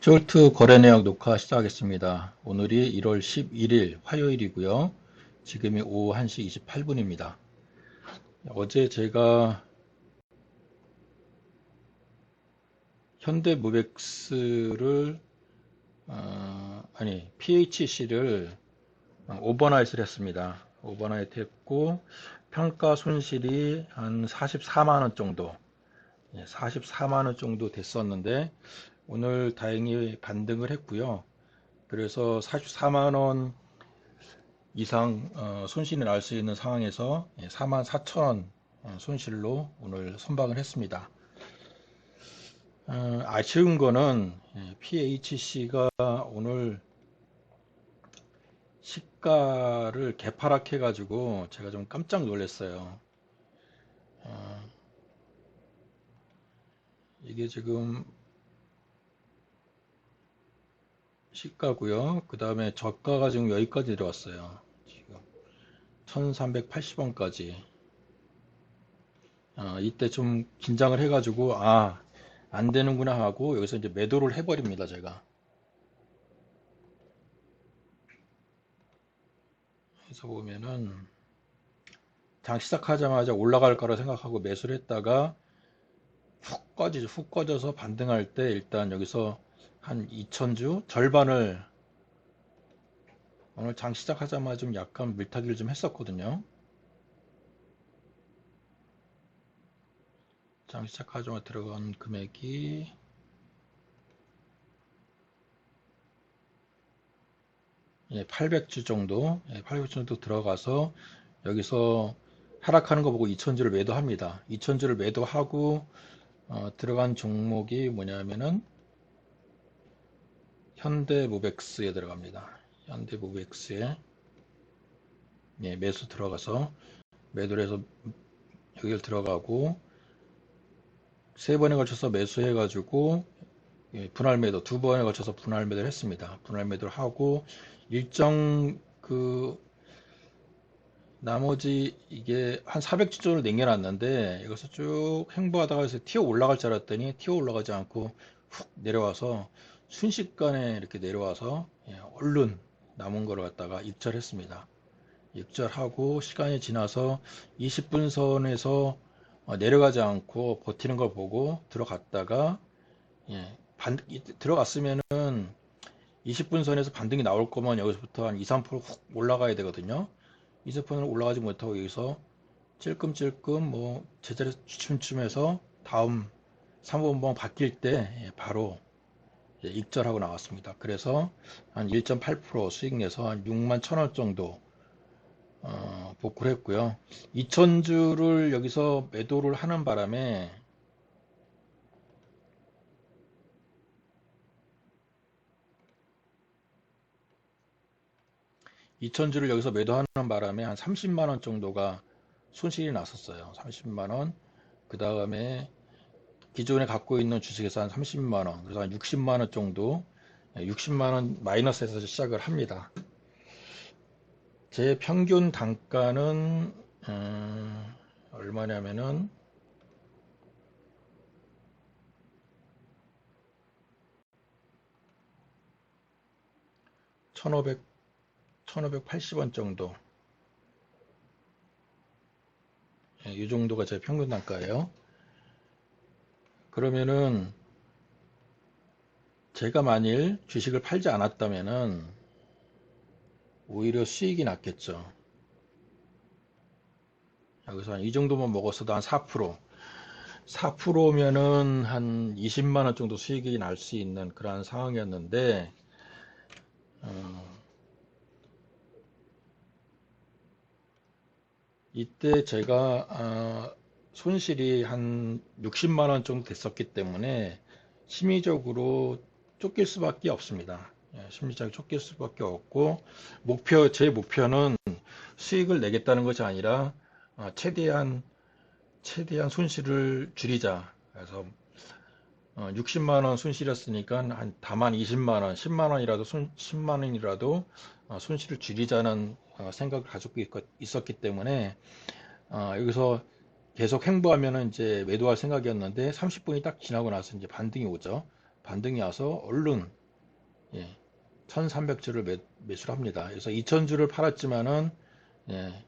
쫄트 거래 내역 녹화 시작하겠습니다. 오늘이 1월 11일 화요일이고요. 지금이 오후 1시 28분입니다. 어제 제가 현대무백스를 어, 아니 PHC를 오버나이트를 했습니다. 오버나이트 했고 평가 손실이 한 44만원 정도 44만원 정도 됐었는데 오늘 다행히 반등을 했고요. 그래서 44만 원 이상 어, 손실이 날 수 있는 상황에서 4만 예, 4천원 어, 손실로 오늘 선박을 했습니다. 어, 아쉬운 거는 예, PHC가 오늘 시가를 개파락해 가지고 제가 좀 깜짝 놀랐어요. 이게 지금 시가고요. 그 다음에 저가가 지금 여기까지 내려왔어요. 지금 1380원까지. 아, 이때 좀 긴장을 해가지고 아, 안 되는구나 하고 여기서 이제 매도를 해버립니다. 제가. 그래서 보면은 장 시작하자마자 올라갈 거라 생각하고 매수를 했다가 훅 꺼지죠. 훅 꺼져서 반등할 때 일단 여기서 한 2천주 절반을 오늘 장 시작하자마자 좀 약간 물타기를 좀 했었거든요. 장 시작하자마자 들어간 금액이 예, 800주 정도, 예, 800주 정도 들어가서 여기서 하락하는 거 보고 2천주를 매도합니다. 2천주를 매도하고 어, 들어간 종목이 뭐냐면은 현대무백스에 들어갑니다. 현대무백스에 예, 매수 들어가서 매도를 해서 여기를 들어가고 세 번에 걸쳐서 매수해 가지고 예, 분할 매도 두 번에 걸쳐서 분할 매도를 했습니다. 분할 매도를 하고 일정 그 나머지 이게 한 400주 정도 남겨놨는데 이것을 쭉 행보하다가 해서 튀어 올라갈 줄 알았더니 튀어 올라가지 않고 훅 내려와서 순식간에 이렇게 내려와서 예, 얼른 남은 거를 갖다가 입절했습니다. 입절하고 시간이 지나서 20분 선에서 어, 내려가지 않고 버티는 걸 보고 들어갔다가 예, 반, 들어갔으면은 20분 선에서 반등이 나올 거면 여기서부터 한 2, 3%훅 올라가야 되거든요. 20%는 올라가지 못하고 여기서 찔끔찔끔 뭐 제자리 춤춤해서 다음 3번번 바뀔 때 예, 바로 익절하고 나왔습니다. 그래서 한 1.8% 수익 내서 한 6만 1천원 정도 어, 복구를 했고요. 2천주를 여기서 매도를 하는 바람에 이천주를 여기서 매도하는 바람에 한 30만원 정도가 손실이 났었어요. 30만원. 그 다음에 기존에 갖고 있는 주식에서 한 30만원, 그래서 한 60만원 정도, 60만원 마이너스에서 시작을 합니다. 제 평균 단가는, 음, 얼마냐면은, 1500, 1580원 정도. 예, 이 정도가 제 평균 단가예요. 그러면은 제가 만일 주식을 팔지 않았다면은 오히려 수익이 났겠죠. 여기서 한 이 정도만 먹었어도 한 4%. 4%면은 한 20만 원 정도 수익이 날 수 있는 그러한 상황이었는데, 어, 이때 제가, 어, 손실이 한 60만 원 정도 됐었기 때문에 심리적으로 쫓길 수밖에 없습니다. 예, 심리적으로 쫓길 수밖에 없고 목표 제 목표는 수익을 내겠다는 것이 아니라 어, 최대한 최대한 손실을 줄이자. 그래서 60만 어, 원 손실이었으니까 한 다만 20만 원, 10만 원이라도 손 10만 원이라도 어, 손실을 줄이자는 생각을 가지고 있었기 때문에 여기서 계속 행보하면은 이제 매도할 생각이었는데 30분이 딱 지나고 나서 이제 반등이 오죠. 반등이 와서 얼른 예, 1300주를 매, 매수를 합니다. 그래서 2000주를 팔았지만은 예,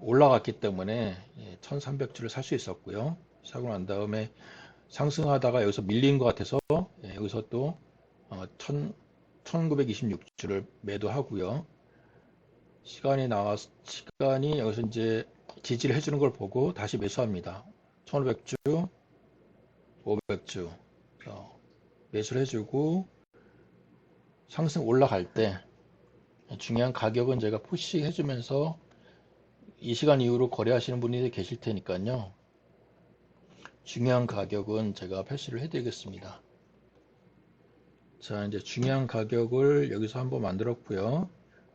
올라갔기 때문에 예, 1300주를 살 수 있었고요. 사고 난 다음에 상승하다가 여기서 밀린 것 같아서 예, 여기서 또 어, 1000, 1926주를 매도하고요. 시간이 나와 시간이 여기서 이제 지지를 해주는 걸 보고 다시 매수합니다. 1500주, 500주 매수를 해주고 상승 올라갈 때 중요한 가격은 제가 푸시 해주면서 이 시간 이후로 거래하시는 분이 계실 테니까요. 중요한 가격은 제가 표시를 해드리겠습니다. 자, 이제 중요한 가격을 여기서 한번 만들었고요.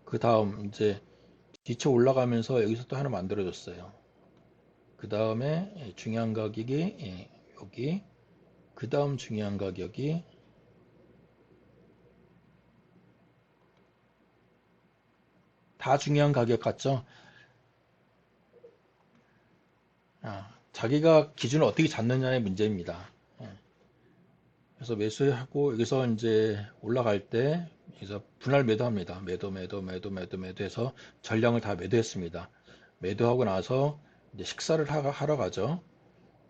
그 다음 이제 뒤쳐 올라가면서 여기서 또 하나 만들어줬어요. 그 다음에 중요한 가격이 예, 여기 그 다음 중요한 가격이 다 중요한 가격 같죠? 아, 자기가 기준을 어떻게 잡느냐의 문제입니다. 예. 그래서 매수하고 여기서 이제 올라갈 때 여기서 분할 매도합니다. 매도, 매도, 매도, 매도, 매도해서 전량을 다 매도했습니다. 매도하고 나서 이제 식사를 하, 하러 가죠.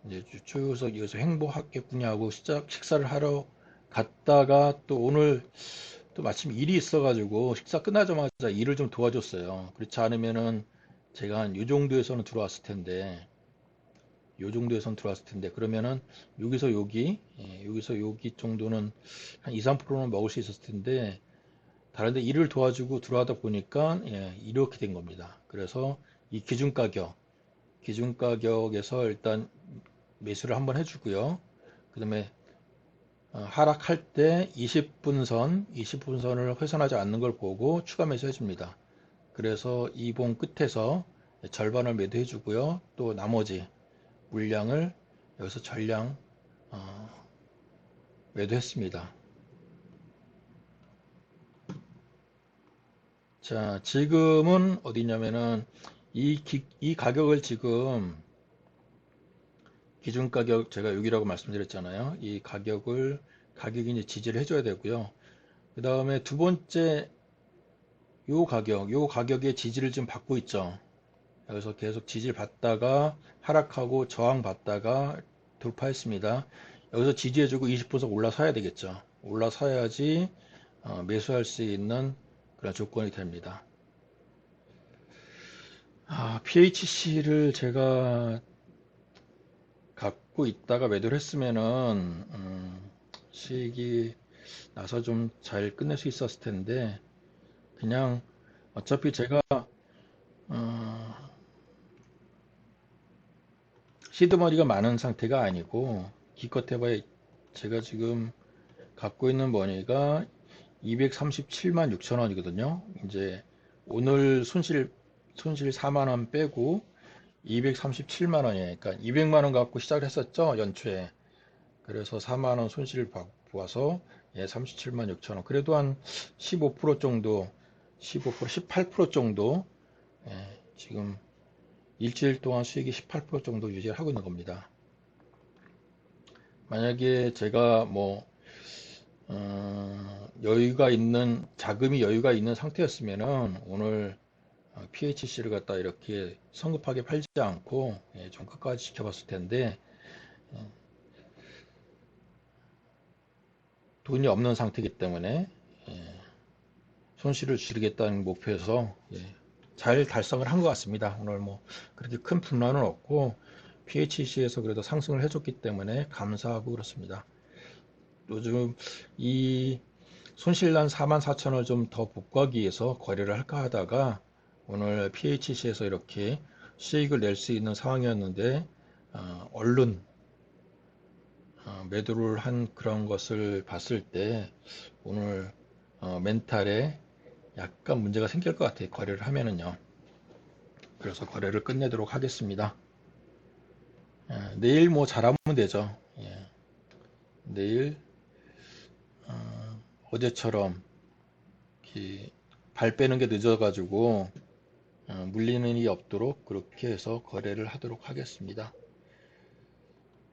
이제 추석 여기서 행복하겠구냐 하고 시작 식사를 하러 갔다가 또 오늘 또 마침 일이 있어가지고 식사 끝나자마자 일을 좀 도와줬어요. 그렇지 않으면은 제가 한요 정도에서는 들어왔을 텐데 요 정도에선 들어왔을 텐데 그러면은 여기서 여기 예, 여기서 여기 정도는 한 2, 3%는 먹을 수 있었을 텐데 다른데 일을 도와주고 들어가다 보니까 예, 이렇게 된 겁니다. 그래서 이 기준 가격 기준 가격에서 일단 매수를 한번 해주고요. 그 다음에 어, 하락할 때 20분선, 20분선을 훼손하지 않는 걸 보고 추가 매수 해줍니다. 그래서 이 봉 끝에서 절반을 매도해 주고요. 또 나머지 물량을 여기서 전량 어, 매도했습니다. 자, 지금은 어디냐면은 이, 기, 이 가격을 지금 기준 가격 제가 여기라고 말씀드렸잖아요. 이 가격을 가격이 이제 지지를 해줘야 되고요. 그 다음에 두 번째 요 가격, 요 가격의 지지를 좀 받고 있죠. 여기서 계속 지지를 받다가 하락하고 저항 받다가 돌파했습니다. 여기서 지지해주고 20% 올라서야 되겠죠. 올라서야지 어, 매수할 수 있는 그런 조건이 됩니다. 아, PHC를 제가 갖고 있다가 매도를 했으면은 음, 수익이 나서 좀 잘 끝낼 수 있었을 텐데 그냥 어차피 제가 어, 시드머리가 많은 상태가 아니고 기껏 해봐야 제가 지금 갖고 있는 머니가 237만 6천 원이거든요. 이제 오늘 손실 손실 4만 원 빼고 237만 원이에요. 그러니까 200만 원 갖고 시작을 했었죠. 연초에. 그래서 4만 원 손실을 보아서 예, 37만 6천 원. 그래도 한 15% 정도, 15% 18% 정도 예, 지금 일주일 동안 수익이 18% 정도 유지를 하고 있는 겁니다. 만약에 제가 뭐 어, 여유가 있는 자금이 여유가 있는 상태였으면은 오늘 어, PHC를 갖다 이렇게 성급하게 팔지 않고 예, 좀 끝까지 지켜봤을 텐데 예, 돈이 없는 상태이기 때문에 예, 손실을 줄이겠다는 목표에서 잘 달성을 한 것 같습니다. 오늘 뭐 그렇게 큰 분란은 없고 PHC에서 그래도 상승을 해줬기 때문에 감사하고 그렇습니다. 요즘 이 손실난 44,000원을 좀 더 복구하기 위해서 거래를 할까 하다가 오늘 PHC에서 이렇게 수익을 낼 수 있는 상황이었는데 어, 얼른 어, 매도를 한 그런 것을 봤을 때 오늘 어, 멘탈에 약간 문제가 생길 것 같아요. 거래를 하면은요. 그래서 거래를 끝내도록 하겠습니다. 예, 내일 뭐 잘하면 되죠. 예. 내일 어, 제처럼 발 빼는 게 늦어가지고 어, 물리는 일이 없도록 그렇게 해서 거래를 하도록 하겠습니다.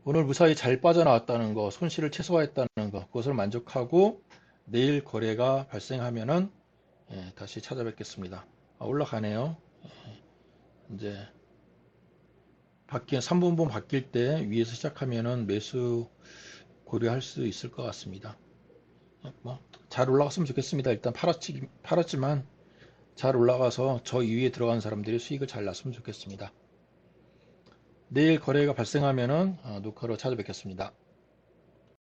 오늘 무사히 잘 빠져나왔다는 거, 손실을 최소화했다는 거, 그것을 만족하고 내일 거래가 발생하면은 예, 다시 찾아뵙겠습니다. 아, 올라가네요. 예, 이제 바뀌 3분봉 바뀔 때 위에서 시작하면은 매수 고려할 수 있을 것 같습니다. 뭐 잘 올라갔으면 좋겠습니다. 일단 팔았지, 팔았지만 잘 올라가서 저 위에 들어간 사람들이 수익을 잘 났으면 좋겠습니다. 내일 거래가 발생하면은 어, 녹화로 찾아뵙겠습니다.